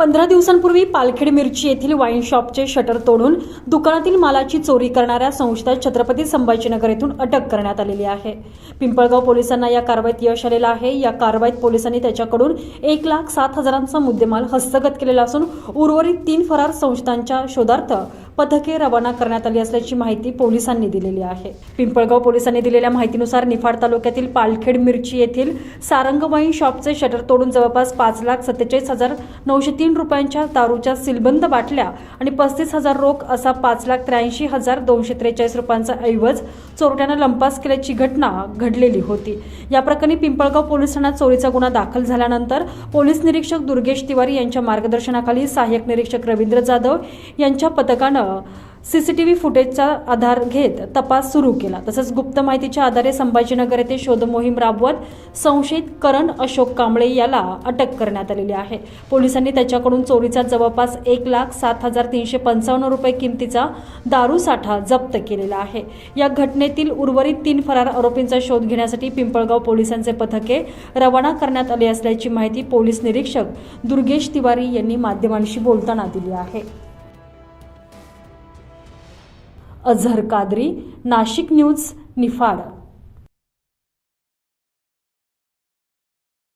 पंधरा दिवसांपूर्वी पालखेड मिरची येथील वाईन शॉपचे शटर तोडून दुकानातील मालाची चोरी करणाऱ्या संशयित छत्रपती संभाजीनगर येथून अटक करण्यात आलेली आहे. पिंपळगाव पोलिसांना या कारवाईत यश आलेलं आहे. या कारवाईत पोलिसांनी त्याच्याकडून एक लाख सात हजारांचा मुद्देमाल हस्तगत केलेला असून उर्वरित तीन फरार संस्थांच्या शोधार्थ पथके रवाना करण्यात आली असल्याची माहिती पोलिसांनी दिलेली आहे. पिंपळगाव पोलिसांनी दिलेल्या माहितीनुसार निफाड तालुक्यातील पालखेड मिरची येथील सारंगवाईन शॉपचे शटर तोडून जवळपास पाच लाख सत्तेचाळीस हजार नऊशे तीन रुपयांच्या दारूच्या सिलबंद बाटल्या आणि पस्तीस हजार रोख असा पाच लाख त्र्याऐंशी हजार दोनशे त्रेचाळीस रुपयांचा ऐवज चोरट्यानं लंपास केल्याची घटना घडलेली होती. या प्रकरणी पिंपळगाव पोलीस ठाण्यात चोरीचा गुन्हा दाखल झाल्यानंतर पोलीस निरीक्षक दुर्गेश तिवारी यांच्या मार्गदर्शनाखाली सहाय्यक निरीक्षक रवींद्र जाधव यांच्या पथकानं सी सी टी व्ही फुटेजचा आधार घेत तपास सुरू केला. तसंच गुप्त माहितीच्या आधारे संभाजीनगर येथे शोधमोहीम राबवत संशयित करण अशोक कांबळे याला अटक करण्यात आलेली आहे. पोलिसांनी त्याच्याकडून चोरीचा जवळपास एक लाख सात हजार तीनशे पंचावन्न रुपये किमतीचा दारू साठा जप्त केलेला आहे. या घटनेतील उर्वरित तीन फरार आरोपींचा शोध घेण्यासाठी पिंपळगाव पोलिसांचे पथके रवाना करण्यात आले असल्याची माहिती पोलीस निरीक्षक दुर्गेश तिवारी यांनी माध्यमांशी बोलताना दिली आहे. अझहर कादरी नाशिक न्यूज निफाड.